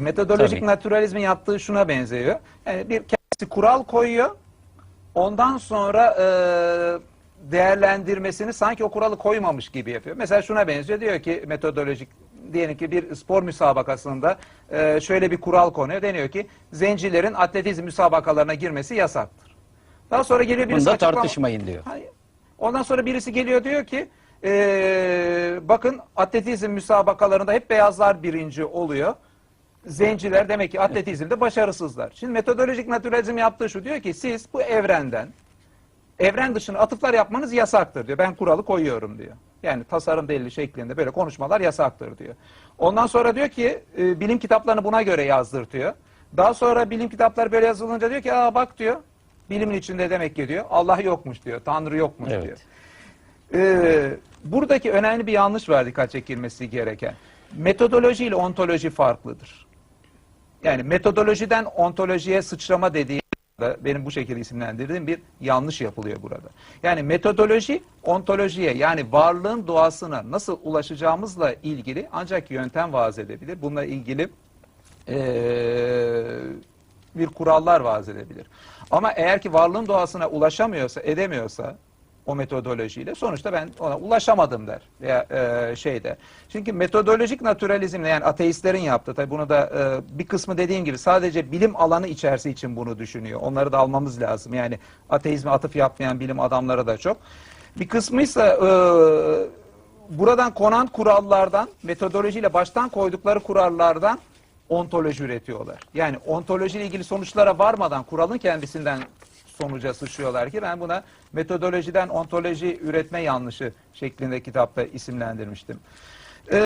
Metodolojik Tabii. naturalizmin yaptığı şuna benziyor. Yani bir kendisi kural koyuyor. Ondan sonra e, değerlendirmesini sanki o kuralı koymamış gibi yapıyor. Mesela şuna benziyor. Diyor ki metodolojik diyelim ki bir spor müsabakasında e, şöyle bir kural konuyor. Deniyor ki zencilerin atletizm müsabakalarına girmesi yasaktır. Daha sonra geliyor birisi Bunda açıklama- tartışmayın diyor. Hayır. Ondan sonra birisi geliyor diyor ki eee, bakın atletizm müsabakalarında hep beyazlar birinci oluyor. Zenciler demek ki atletizmde başarısızlar. Şimdi metodolojik naturalizm yaptığı şu diyor ki siz bu evrenden evren dışına atıflar yapmanız yasaktır diyor. Ben kuralı koyuyorum diyor. Yani tasarım delili şeklinde böyle konuşmalar yasaktır diyor. Ondan sonra diyor ki e, bilim kitaplarını buna göre yazdırtıyor. Daha sonra bilim kitapları böyle yazılınca diyor ki aa bak diyor bilimin içinde demek ki diyor Allah yokmuş diyor. Tanrı yokmuş Evet. diyor. Ee, buradaki önemli bir yanlış var dikkat çekilmesi gereken. Metodoloji ile ontoloji farklıdır. Yani metodolojiden ontolojiye sıçrama dediği da benim bu şekilde isimlendirdiğim bir yanlış yapılıyor burada. Yani metodoloji ontolojiye yani varlığın doğasına nasıl ulaşacağımızla ilgili ancak yöntem vaaz edebilir. Bununla ilgili eee, bir kurallar vaaz edebilir. Ama eğer ki varlığın doğasına ulaşamıyorsa, edemiyorsa o metodolojiyle sonuçta ben ona ulaşamadım der veya e, şeyde. Çünkü metodolojik naturalizmle yani ateistlerin yaptığı tabii bunu da e, bir kısmı dediğim gibi sadece bilim alanı içerisi için bunu düşünüyor. Onları da almamız lazım. Yani ateizme atıf yapmayan bilim adamları da çok. Bir kısmı ise e, buradan konan kurallardan metodolojiyle baştan koydukları kurallardan ontoloji üretiyorlar. Yani ontolojiyle ilgili sonuçlara varmadan kuralın kendisinden sonuca sıçrıyorlar ki ben buna metodolojiden ontoloji üretme yanlışı şeklinde kitapta isimlendirmiştim.